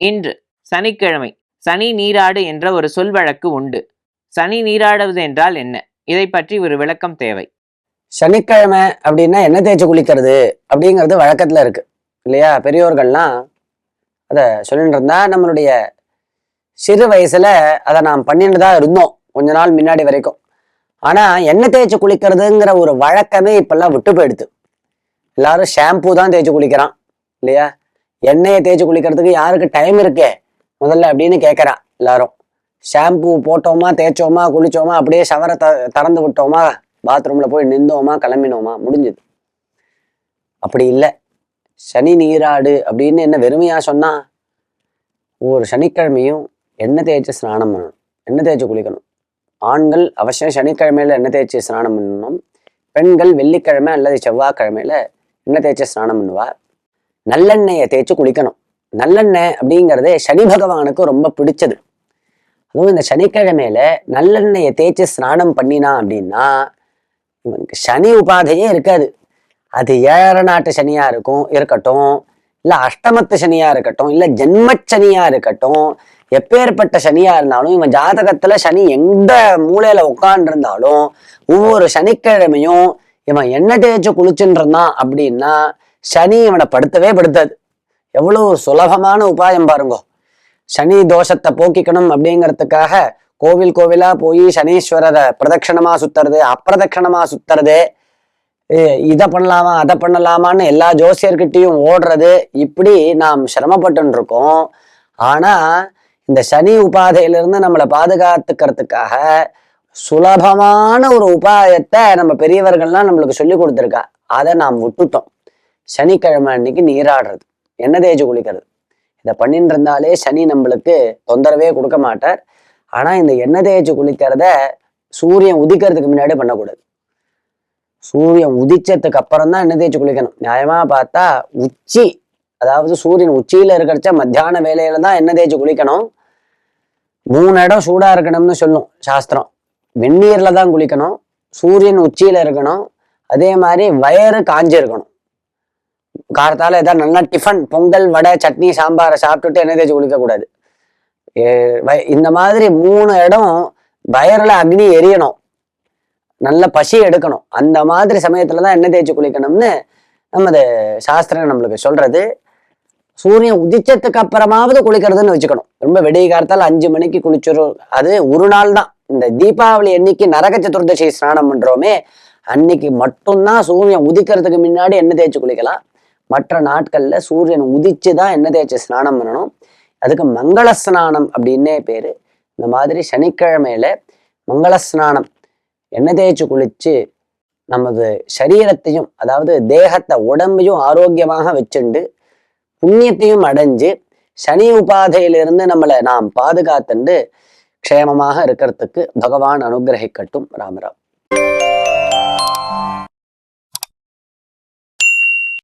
இன்று சனிக்கிழமை சனி நீராடு என்ற ஒரு சொல் வழக்கு உண்டு. சனி நீராடுவது என்றால் என்ன? இதை பற்றி ஒரு விளக்கம் தேவை. சனிக்கிழமை அப்படின்னா எண்ணெய் தேய்ச்சி குளிக்கிறது அப்படிங்கிறது வழக்கத்துல இருக்கு. இல்லையா? பெரியோர்கள்லாம் அதை சொல்லிட்டு இருந்தா நம்மளுடைய சிறு வயசுல அதை நாம் பண்ணிட்டு தான் இருந்தோம் கொஞ்ச நாள் முன்னாடி வரைக்கும். ஆனா எண்ணெய் தேய்ச்சி குளிக்கிறதுங்கிற ஒரு வழக்கமே இப்பெல்லாம் விட்டு போயிடுது. எல்லாரும் ஷாம்பு தான் தேய்ச்சி குளிக்கிறான். இல்லையா? எண்ணெயை தேய்ச்சி குளிக்கிறதுக்கு யாருக்கு டைம் இருக்கே? முதல்ல அப்படின்னு கேட்குறான் எல்லாரும். ஷாம்பு போட்டோமா தேய்ச்சோமா குளிச்சோமா அப்படியே ஷவரை த திறந்து விட்டோமா பாத்ரூமில் போய் நின்றோமா கிளம்பினோமா முடிஞ்சது. அப்படி இல்லை. சனி நீராடு அப்படின்னு என்ன வெறுமையாக சொன்னால் ஒவ்வொரு சனிக்கிழமையும் எண்ணெய் தேய்ச்சி ஸ்நானம் பண்ணணும். எண்ணெய் தேய்ச்சி குளிக்கணும். ஆண்கள் அவசியம் சனிக்கிழமையில் எண்ணெய் தேய்ச்சி ஸ்நானம் பண்ணணும். பெண்கள் வெள்ளிக்கிழமை அல்லது செவ்வாய்க்கிழமையில் எண்ணெய் தேய்ச்சி ஸ்நானம் பண்ணுவாள் நல்லெண்ணெயை தேய்ச்சி குளிக்கணும். நல்லெண்ணெய் அப்படிங்கிறதே சனி பகவானுக்கு ரொம்ப பிடிச்சது. அதுவும் இந்த சனிக்கிழமையில நல்லெண்ணெயை தேய்ச்சி ஸ்நானம் பண்ணினா அப்படின்னா இவனுக்கு சனி உபாதையே இருக்காது. அது ஏழ நாட்டு சனியா இருக்கும் இருக்கட்டும். இல்ல அஷ்டமத்து சனியா இருக்கட்டும் இல்ல ஜென்மச்சனியா இருக்கட்டும். எப்பேற்பட்ட சனியா இருந்தாலும் இவன் ஜாதகத்துல சனி எந்த மூலையில உட்கார்ந்து ஒவ்வொரு சனிக்கிழமையும் இவன் என்ன தேய்ச்சி குளிச்சுட்டு இருந்தான் அப்படின்னா சனி இவனை படுத்தவே படுத்தாது. எவ்வளவு சுலபமான உபாயம் பாருங்கோ. சனி தோஷத்தை போக்கிக்கணும் அப்படிங்கிறதுக்காக கோவில் கோவிலா போய் சனீஸ்வரரை பிரதட்சணமா சுத்துறது அப்பிரதட்சணமா சுத்துறது இதை பண்ணலாமா அதை பண்ணலாமான்னு எல்லா ஜோசியர்கிட்டையும் ஓடுறது இப்படி நாம் சிரமப்பட்டு இருக்கோம் ஆனா இந்த சனி உபாதையிலிருந்து நம்மளை பாதுகாத்துக்கிறதுக்காக சுலபமான ஒரு உபாயத்தை நம்ம பெரியவர்கள்லாம் நம்மளுக்கு சொல்லி கொடுத்துருக்கா. அதை நாம் விட்டுட்டோம். சனிக்கிழமை அன்னைக்கு நீராடுறது. எண்ணெய் தேய்ச்சி குளிக்கிறது? இதை பண்ணிட்டு இருந்தாலே சனி நம்மளுக்கு தொந்தரவே கொடுக்க மாட்டார். ஆனால் இந்த எண்ணெய் தேய்ச்சி குளிக்கிறத சூரியன் உதிக்கிறதுக்கு முன்னாடி பண்ணக்கூடாது. சூரியன் உதிச்சதுக்கு அப்புறம் தான் எண்ணெய் தேய்ச்சி குளிக்கணும்? நியாயமாக பார்த்தா உச்சி அதாவது சூரியன் உச்சியில் இருக்கிறச்ச மத்தியான வேலையில தான் எண்ணெய் தேய்ச்சி குளிக்கணும்? மூணு இடம் சூடாக இருக்கணும்னு சொல்லும் சாஸ்திரம். வெந்நீரில் தான் குளிக்கணும். சூரியன் உச்சியில் இருக்கணும். அதே மாதிரி வயறு காஞ்சிருக்கணும். காரத்தால் ஏதாவது நல்லா டிஃபன் பொங்கல் வடை சட்னி சாம்பாரை சாப்பிட்டுட்டு எண்ணெய் தேய்ச்சி குளிக்கக்கூடாது இந்த மாதிரி மூணு இடம் வயரில் அக்னி எரியணும். நல்ல பசி எடுக்கணும். அந்த மாதிரி சமயத்தில் தான் எண்ணெய் தேய்ச்சி குளிக்கணும்னு நமது சாஸ்திரம் நம்மளுக்கு சொல்கிறது சூரியன் உதிச்சத்துக்கு அப்புறமாவது குளிக்கிறதுன்னு வச்சுக்கணும். ரொம்ப வெடிய காலத்தால் அஞ்சு மணிக்கு குளிச்சிடும் அது ஒரு நாள் தான். இந்த தீபாவளி அன்னைக்கு நரக சதுர்தசி ஸ்நானம் பண்ணுறோமே அன்னைக்கு மட்டும்தான் சூரியன் உதிக்கிறதுக்கு முன்னாடி எண்ணெய் தேய்ச்சி குளிக்கலாம். மற்ற நாட்கள்ல சூரியன் உதிச்சு தான் எண்ணெய் தேய்ச்சி ஸ்நானம் பண்ணணும். அதுக்கு மங்கள ஸ்நானம் அப்படின்னே பேரு. இந்த மாதிரி சனிக்கிழமையில மங்கள ஸ்நானம் எண்ணெய் தேய்ச்சி குளிச்சு நமது சரீரத்தையும் அதாவது தேகத்தை உடம்பையும் ஆரோக்கியமாக வச்சுண்டு புண்ணியத்தையும் அடைஞ்சு சனி உபாதையிலிருந்து நம்மளை நாம் பாதுகாத்துண்டு க்ஷேமமாக இருக்கிறதுக்கு பகவான் அனுகிரகிக்கட்டும். ராமராம்